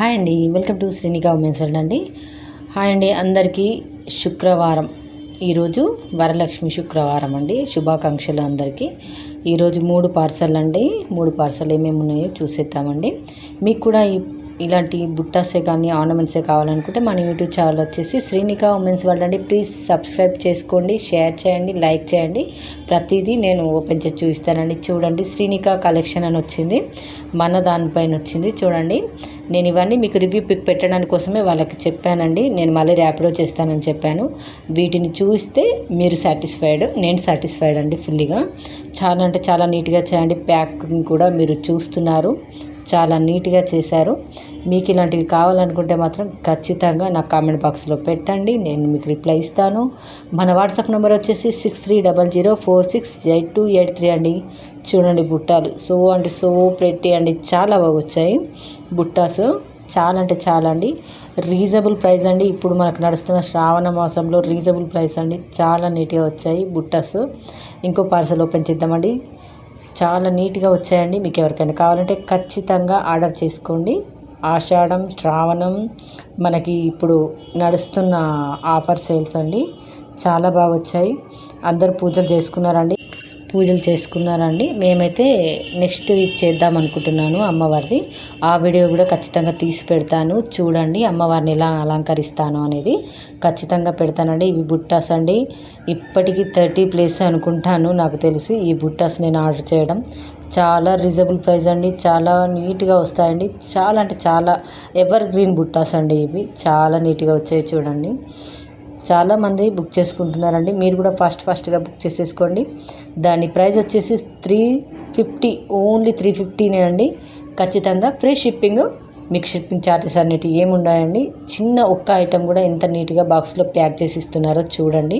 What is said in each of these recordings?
Hi అండి welcome to Srinika women's అండి. Hi అండి అందరికీ శుక్రవారం. ఈరోజు వరలక్ష్మి శుక్రవారం అండి శుభాకాంక్షలు అందరికీ. ఈరోజు మూడు పార్సల్ అండి మూడు పార్సల్ ఏమేమి ఉన్నాయో చూసేద్దామండి. మీకు కూడా ఈ ఇలాంటి బుట్టాసే కానీ ఆర్నమెంట్సే కావాలనుకుంటే మన యూట్యూబ్ ఛానల్ వచ్చేసి శ్రీనిక ఉమెన్స్ వరల్డ్ అండి. ప్లీజ్ సబ్స్క్రైబ్ చేసుకోండి షేర్ చేయండి లైక్ చేయండి. ప్రతిదీ నేను ఓపెన్ చేసి చూపిస్తానండి. చూడండి శ్రీనిక కలెక్షన్ అని వచ్చింది. మన దానిపైన వచ్చింది. చూడండి. నేను ఇవన్నీ మీకు రివ్యూ పిక్ పెట్టడానికి కోసమే వాళ్ళకి చెప్పానండి. నేను మళ్ళీ ర్యాపిడో చేస్తానని చెప్పాను. వీటిని చూస్తే మీరు సాటిస్ఫైడ్ నేను సాటిస్ఫైడ్ అండి ఫుల్లీగా. చాలా అంటే చాలా నీట్గా చేయండి. ప్యాకింగ్ కూడా మీరు చూస్తున్నారు. చాలా నీట్గా చేశారు. మీకు ఇలాంటివి కావాలనుకుంటే మాత్రం ఖచ్చితంగా నా కామెంట్ బాక్స్లో పెట్టండి. నేను మీకు రిప్లై ఇస్తాను. మన వాట్సాప్ నెంబర్ వచ్చేసి six three double zero four six eight two eight three అండి. చూడండి బుట్టాలు. సో అంటే సో ప్రెట్టి అండి. చాలా బాగా వచ్చాయి బుట్టాస్. చాలా అంటే చాలా అండి. రీజనబుల్ ప్రైస్ అండి. ఇప్పుడు మనకు నడుస్తున్న శ్రావణ మాసంలో రీజనబుల్ ప్రైస్ అండి. చాలా నీట్గా వచ్చాయి బుట్టాస్. ఇంకో పార్సల్ ఓపెన్ చేద్దామండి. చాలా నీట్గా వచ్చాయండి. మీకు ఎవరికైనా కావాలంటే ఖచ్చితంగా ఆర్డర్ చేసుకోండి. ఆషాఢం శ్రావణం మనకి ఇప్పుడు నడుస్తున్న ఆఫర్ సేల్స్ అండి. చాలా బాగా వచ్చాయి అందరు పూజలు చేసుకున్నారండి. పూజలు చేసుకున్నారండి. మేమైతే నెక్స్ట్ వీక్ చేద్దాం అనుకుంటున్నాను అమ్మవారిది. ఆ వీడియో కూడా ఖచ్చితంగా తీసి పెడతాను. చూడండి అమ్మవారిని ఎలా అలంకరిస్తాను అనేది. ఖచ్చితంగా పెడతానండి. ఇవి బుట్టాస్ అండి. ఇప్పటికీ థర్టీ ప్లేస్ అనుకుంటాను నాకు తెలిసి ఈ బుట్టాస్ నేను ఆర్డర్ చేయడం. చాలా రీజనబుల్ ప్రైస్ అండి. చాలా నీట్గా వస్తాయండి. చాలా అంటే చాలా ఎవర్ గ్రీన్ బుట్టాస్ అండి ఇవి. చాలా నీట్గా వచ్చాయి చూడండి. చాలామంది బుక్ చేసుకుంటున్నారండి. మీరు కూడా ఫస్ట్ ఫస్ట్గా బుక్ చేసేసుకోండి. దాని ప్రైస్ వచ్చేసి త్రీ ఫిఫ్టీ ఓన్లీ త్రీ ఫిఫ్టీనే అండి. ఖచ్చితంగా ఫ్రీ షిప్పింగ్ మీకు షిప్పింగ్ ఛార్జెస్ అన్నిటి ఏముండాయండి? చిన్న ఒక్క ఐటెం కూడా ఎంత నీట్గా బాక్స్లో ప్యాక్ చేసి ఇస్తున్నారో చూడండి.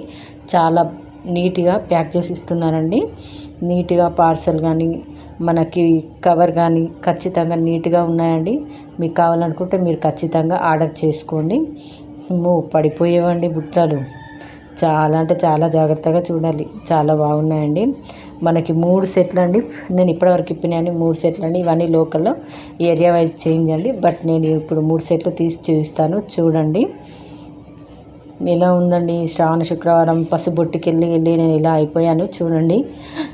చాలా నీట్గా ప్యాక్ చేసి ఇస్తున్నారండి. నీట్గా పార్సల్ కానీ మనకి కవర్ కానీ ఖచ్చితంగా నీట్గా ఉన్నాయండి. మీకు కావాలనుకుంటే మీరు ఖచ్చితంగా ఆర్డర్ చేసుకోండి. అమ్మో పడిపోయేవండి బుట్టలు. చాలా అంటే చాలా జాగ్రత్తగా చూడాలి. చాలా బాగున్నాయండి. మనకి మూడు సెట్లు అండి నేను ఇప్పటివరకు ఇప్పినాయని మూడు సెట్లు అండి ఇవన్నీ లోకల్లో ఏరియా వైజ్ చేంజ్ అండి. బట్ నేను ఇప్పుడు మూడు సెట్లు తీసి చూపిస్తాను. చూడండి. ఎలా ఉందండి? శ్రావణ శుక్రవారం పసుబొట్టుకి వెళ్ళి వెళ్ళి నేను ఇలా అయిపోయాను. చూడండి.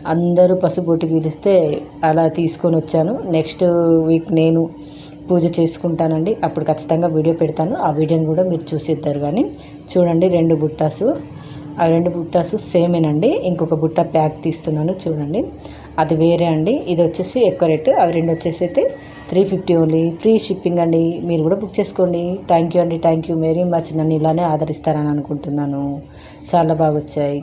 అందరూ పసుబొట్టుకి పిలిస్తే అలా తీసుకొని వచ్చాను. నెక్స్ట్ వీక్ నేను పూజ చేసుకుంటానండి. అప్పుడు ఖచ్చితంగా వీడియో పెడతాను. ఆ వీడియోని కూడా మీరు చూసిద్దరు కానీ చూడండి రెండు బుట్టాసు. ఆ రెండు బుట్టాసు సేమేనండి. ఇంకొక బుట్ట ప్యాక్ తీస్తున్నాను చూడండి. అది వేరే అండి. ఇది వచ్చేసి ఎక్కువ రేటు. అవి రెండు వచ్చేసి అయితే three fifty only. Free shipping అండి. మీరు కూడా బుక్ చేసుకోండి. థ్యాంక్ యూ అండి. థ్యాంక్ యూ వెరీ మచ్ నన్ను ఇలానే ఆదరిస్తారని అనుకుంటున్నాను. చాలా బాగా వచ్చాయి